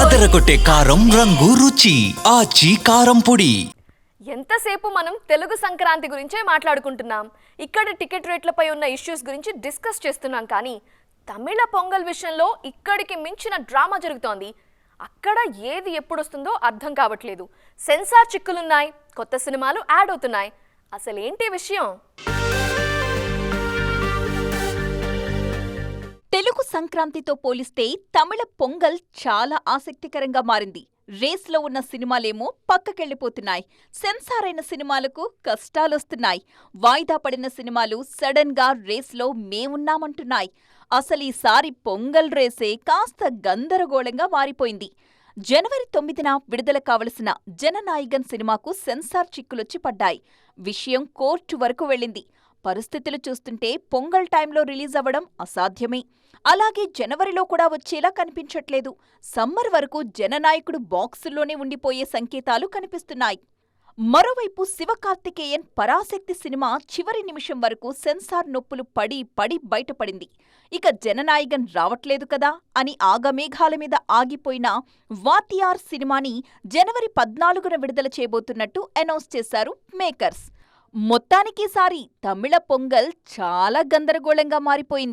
అదరగొట్టే కారం రంగు రుచి ఆచి కారం పొడి. ఎంతసేపు మనం తెలుగు సంక్రాంతి గురించే మాట్లాడుకుంటున్నాం? ఇక్కడ టికెట్ రేట్లపై ఉన్న ఇష్యూస్ గురించి డిస్కస్ చేస్తున్నాం కానీ తమిళ పొంగల్ విషయంలో ఇక్కడికి మించిన డ్రామా జరుగుతోంది. అక్కడ ఏది ఎప్పుడు వస్తుందో అర్థం కావట్లేదు. సెన్సార్ చిక్కులున్నాయి కొత్త సినిమాలు యాడ్ అవుతున్నాయి. అసలేంటి విషయం? సంక్రాంతితో పోలిస్తే తమిళ పొంగల్ చాలా ఆసక్తికరంగా మారింది. రేస్లో ఉన్న సినిమాలేమో పక్కకెళ్ళిపోతున్నాయి సెన్సార్ అయిన సినిమాలకు కష్టాలొస్తున్నాయి. వాయిదా పడిన సినిమాలు సడన్గా రేస్లో మేమున్నామంటున్నాయి. అసలు ఈసారి పొంగల్ రేసే కాస్త గందరగోళంగా మారిపోయింది. జనవరి తొమ్మిదిన విడుదల కావలసిన జననాయగన్ సినిమాకు సెన్సార్ చిక్కులొచ్చి పడ్డాయి. విషయం కోర్టు వరకు వెళ్ళింది. పరిస్థితులు చూస్తుంటే పొంగల్ టైంలో రిలీజ్ అవ్వడం అసాధ్యమే. అలాగే జనవరిలో కూడా వచ్చేలా కనిపించట్లేదు. సమ్మర్ వరకు జననాయకుడు బాక్సుల్లోనే ఉండిపోయే సంకేతాలు కనిపిస్తున్నాయి. మరోవైపు శివకార్తికేయన్ పరాశక్తి సినిమా చివరి నిమిషం వరకు సెన్సార్ నొప్పులు పడి పడి బయటపడింది. ఇక జననాయగన్ రావట్లేదు కదా అని ఆగమేఘాల మీద ఆగిపోయిన వాతియార్ సినిమాని జనవరి పద్నాలుగున విడుదల చేయబోతున్నట్టు అనౌన్స్ చేశారు మేకర్స్. మొత్తానికిసారి తమిళ పొంగల్ చాలా గందరగోళంగా మారిపోయింది.